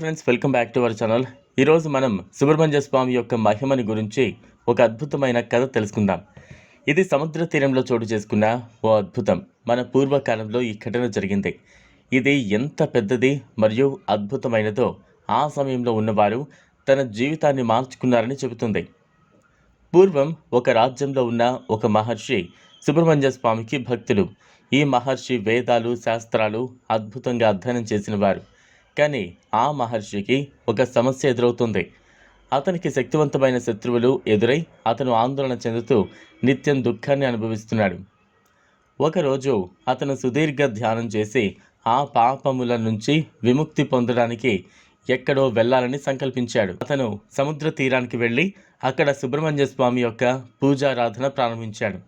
Friends welcome back to our channel ఈరోజు మనం సుబ్రహ్మణ్య స్వామి యొక్క మహిమని గురించి ఒక అద్భుతమైన కథ తెలుసుకుందాం. ఇది సముద్ర తీరంలో చోటు చేసుకున్న ఓ అద్భుతం. మన పూర్వకాలంలో ఈ ఘటన జరిగింది. ఇది ఎంత పెద్దది మరియు అద్భుతమైనదో ఆ సమయంలో ఉన్నవారు తన జీవితాన్ని మార్చుకున్నారని చెబుతుంది. పూర్వం ఒక రాజ్యంలో ఉన్న ఒక మహర్షి సుబ్రహ్మణ్య స్వామికి భక్తులు. ఈ మహర్షి వేదాలు శాస్త్రాలు అద్భుతంగా అధ్యయనం చేసిన వారు. కానీ ఆ మహర్షికి ఒక సమస్య ఎదురవుతుంది. అతనికి శక్తివంతమైన శత్రువులు ఎదురై అతను ఆందోళన చెందుతూ నిత్యం దుఃఖాన్ని అనుభవిస్తున్నాడు. ఒకరోజు అతను సుదీర్ఘ ధ్యానం చేసి ఆ పాపముల నుంచి విముక్తి పొందడానికి ఎక్కడో వెళ్ళాలని సంకల్పించాడు. అతను సముద్ర తీరానికి వెళ్ళి అక్కడ సుబ్రహ్మణ్య స్వామి యొక్క పూజారాధన ప్రారంభించాడు.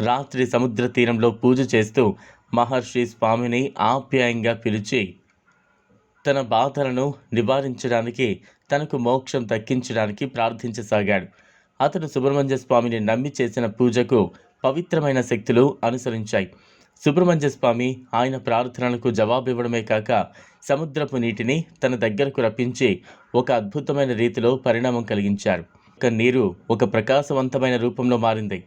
రాత్రి సముద్ర తీరంలో పూజ చేస్తూ మహర్షి స్వామిని ఆప్యాయంగా పిలిచి తన బాధలను నివారించడానికి తనకు మోక్షం దక్కించడానికి ప్రార్థించసాగాడు. అతను సుబ్రహ్మణ్య స్వామిని నమ్మి చేసిన పూజకు పవిత్రమైన శక్తులు అనుసరించాయి. సుబ్రహ్మణ్య స్వామి ఆయన ప్రార్థనలకు జవాబివ్వడమే కాక సముద్రపు నీటిని తన దగ్గరకు రప్పించి ఒక అద్భుతమైన రీతిలో పరిణామం కలిగించారు. ఒక నీరు ఒక ప్రకాశవంతమైన రూపంలో మారింది.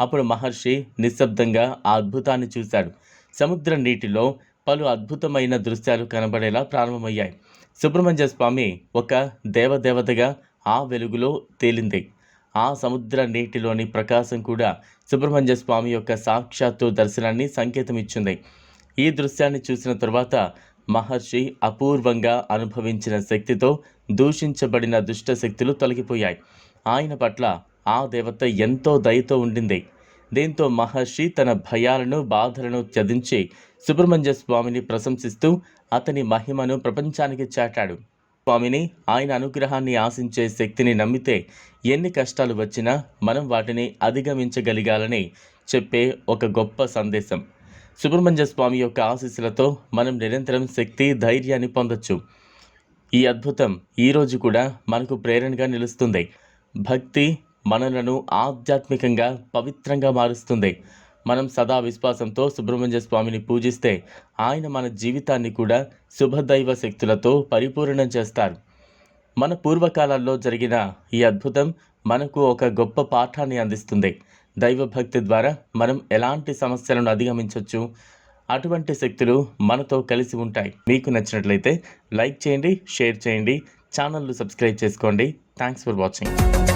అప్పుడు మహర్షి నిశ్శబ్దంగా ఆ అద్భుతాన్ని చూశాడు. సముద్ర నీటిలో పలు అద్భుతమైన దృశ్యాలు కనబడేలా ప్రారంభమయ్యాయి. సుబ్రహ్మణ్య స్వామి ఒక దేవదేవతగా ఆ వెలుగులో తేలింది. ఆ సముద్ర నీటిలోని ప్రకాశం కూడా సుబ్రహ్మణ్య స్వామి యొక్క సాక్షాత్తు దర్శనాన్ని సంకేతం ఇచ్చింది ఈ దృశ్యాన్ని చూసిన తరువాత మహర్షి అపూర్వంగా అనుభవించిన శక్తితో దూషించబడిన దుష్ట శక్తులు తొలగిపోయాయి. ఆయన పట్ల ఆ దేవత ఎంతో దయతో ఉండింది. దీంతో మహర్షి తన భయాలను బాధలను త్యజించి సుబ్రహ్మణ్య స్వామిని ప్రశంసిస్తూ అతని మహిమను ప్రపంచానికి చాటాడు. స్వామిని ఆయన అనుగ్రహాన్ని ఆశించే శక్తిని నమ్మితే ఎన్ని కష్టాలు వచ్చినా మనం వాటిని అధిగమించగలిగాలని చెప్పే ఒక గొప్ప సందేశం. సుబ్రహ్మణ్య స్వామి యొక్క ఆశీస్సులతో మనం నిరంతరం శక్తి ధైర్యాన్ని పొందొచ్చు. ఈ అద్భుతం ఈరోజు కూడా మనకు ప్రేరణగా నిలుస్తుంది. భక్తి మనలను ఆధ్యాత్మికంగా పవిత్రంగా మారుస్తుంది. మనం సదా విశ్వాసంతో సుబ్రహ్మణ్య స్వామిని పూజిస్తే ఆయన మన జీవితాన్ని కూడా శుభదైవ శక్తులతో పరిపూర్ణం చేస్తారు. మన పూర్వకాలాల్లో జరిగిన ఈ అద్భుతం మనకు ఒక గొప్ప పాఠాన్ని అందిస్తుంది. దైవభక్తి ద్వారా మనం ఎలాంటి సమస్యలను అధిగమించవచ్చు అటువంటి శక్తులు మనతో కలిసి ఉంటాయి. మీకు నచ్చినట్లయితే లైక్ చేయండి షేర్ చేయండి ఛానల్ను సబ్స్క్రైబ్ చేసుకోండి. Thanks for watching.